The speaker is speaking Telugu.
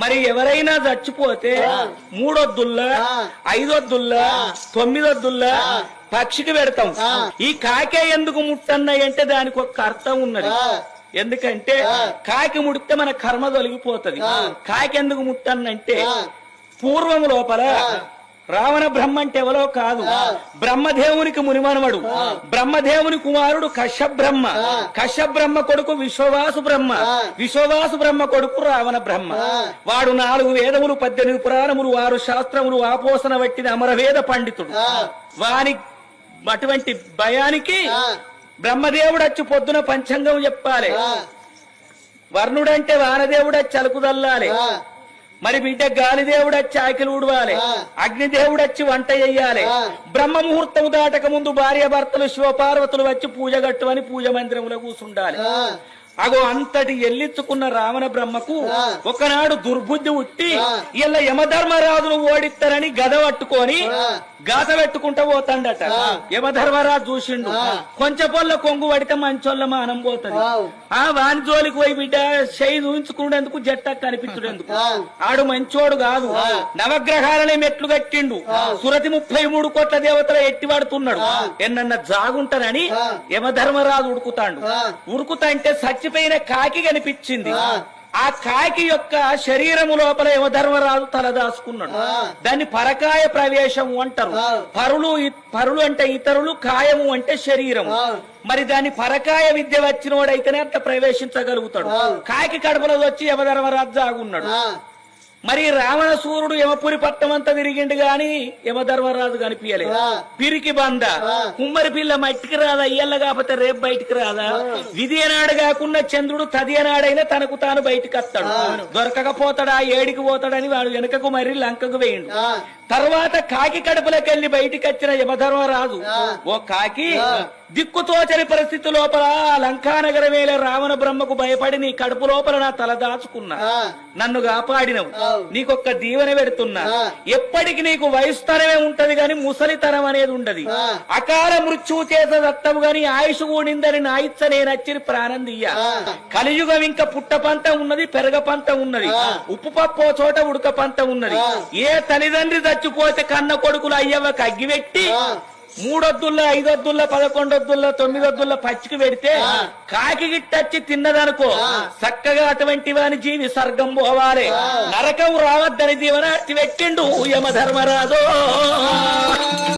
మరి ఎవరైనా చచ్చిపోతే మూడొద్దుల్లా ఐదొద్దుల్లా తొమ్మిదొద్దుల్లా పక్షికి పెడతాం. ఈ కాకే ఎందుకు ముట్టన్నాయి అంటే దానికి ఒక అర్థం ఉన్నది. ఎందుకంటే కాకి ముడితే మన కర్మ తొలగిపోతది. కాకి ఎందుకు ముట్టన్నంటే పూర్వం లోపల రావణ బ్రహ్మ అంటే ఎవరో కాదు. బ్రహ్మదేవునికి మునిమనవడు బ్రహ్మదేవుని కుమారుడు కశ్యప్ బ్రహ్మ కశ్యప్ బ్రహ్మ కొడుకు విశ్వవాసు బ్రహ్మ. విశ్వవాసు బ్రహ్మ కొడుకు రావణ బ్రహ్మ. వాడు నాలుగు వేదములు పద్దెనిమిది పురాణములు ఆరు శాస్త్రములు ఆపోసన వట్టిన అమరవేద పండితుడు. వాని అటువంటి భయానికి బ్రహ్మదేవుడు వచ్చి పొద్దున పంచాంగం చెప్పాలి. వర్ణుడంటే వానదేవుడు వచ్చి అలుకుదల్లాలి మరి బిడ్డ గాలిదేవుడు వచ్చి ఆకిలు ఊడవాలి. అగ్నిదేవుడు వచ్చి వంట చెయ్యాలి బ్రహ్మ ముహూర్తం దాటక ముందు భార్య భర్తలు శివపార్వతులు వచ్చి పూజ గట్టువని పూజ మందిరంలో కూర్చుండాలి అగో అంతటి ఎల్లించుకున్న రావణ బ్రహ్మకు ఒకనాడు దుర్బుద్ధి ఉట్టి ఇలా యమధర్మరాజును ఓడిస్తారని గద పట్టుకొని గాత పెట్టుకుంటా పోతాండట. యమధర్మరాజు చూసిండు. కొంచెం పొల్ల కొంగు పడితే మంచోళ్ళ మానం పోతుంది. ఆ వాని జోలికి పోయి బిడ్డ చేయి చూపించుకునేందుకు జట్ట కనిపించుడేందుకు. ఆడు మంచోడు కాదు. నవగ్రహాలనే మెట్లు కట్టిండు. సురతి ముప్పై మూడు కోట్ల దేవతల ఎట్టి పడుతున్నాడు ఎన్నన్న జాగుంటానని యమధర్మరాజు ఉడుకుతాండు. ఉరుకుతా అంటే చచ్చిపోయిన కాకి కనిపించింది. ఆ. కాకి యొక్క శరీరము లోపల యమధర్మరాజు తలదాసుకున్నాడు. దాన్ని పరకాయ ప్రవేశము అంటారు. పరులు పరులు అంటే ఇతరులు కాయము అంటే శరీరము. మరి దాని పరకాయ విద్య వచ్చినోడైతేనే అట్లా ప్రవేశించగలుగుతాడు. కాకి కడుపులో వచ్చి యమధర్మరాజు జాగున్నాడు మరి రావణ సూర్యుడు యమపురి పట్టం అంతా తిరిగిండు గాని యమధర్మరాజు కనిపించలేదు పిరికి బంద. కుమ్మరి పిల్ల మట్టికి రాదా ఇయ్యల్ల కాకపోతే రేపు బయటికి రాదా? విధి అనాడు కాకుండా చంద్రుడు తది అనాడైనా తనకు తాను బయటికి వస్తాడు. దొరకకపోతాడా ఏడికి పోతాడని వాడు వెనకకు మరి లంకకు వేయండు తర్వాత కాకి కడుపులోకి వెళ్ళి బయటికి వచ్చిన యమధర్మరాజు ఓ కాకి దిక్కుతోచని పరిస్థితి లోపల లంకానగర వేల రావణ బ్రహ్మకు భయపడి నీ కడుపు లోపల నా తల దాచుకున్నా. నన్ను కాపాడినవు. నీకొక్క దీవెన పెడుతున్నా. ఎప్పటికి నీకు వయసుతనమే ఉంటది గాని ముసలితనం అనేది ఉండదు. అకాల మృత్యువు చేత దత్తము గాని ఆయుష్ కూడిందని నా ఇచ్చ నేను వచ్చి ప్రాణం దియ్య. కలియుగం ఇంకా పుట్ట పంట ఉన్నది పెరగ పంట ఉన్నది. ఉప్పు పప్పు చోట ఉడక పంట ఉన్నది. ఏ తల్లిదండ్రి చచ్చిపోతే కన్న కొడుకులు అయ్యవకి అగ్గిపెట్టి మూడొద్దుల్లో ఐదొద్దుల్లో పదకొండొద్దుల్లో తొమ్మిదొద్దుల్లో పచ్చికి పెడితే కాకి గిట్టచ్చి తిన్నదనుకో. చక్కగా అటువంటి వాని జీవి సర్గం పోవాలి. నరకం రావద్దని దీవన పెట్టిండు యమధర్మరాజు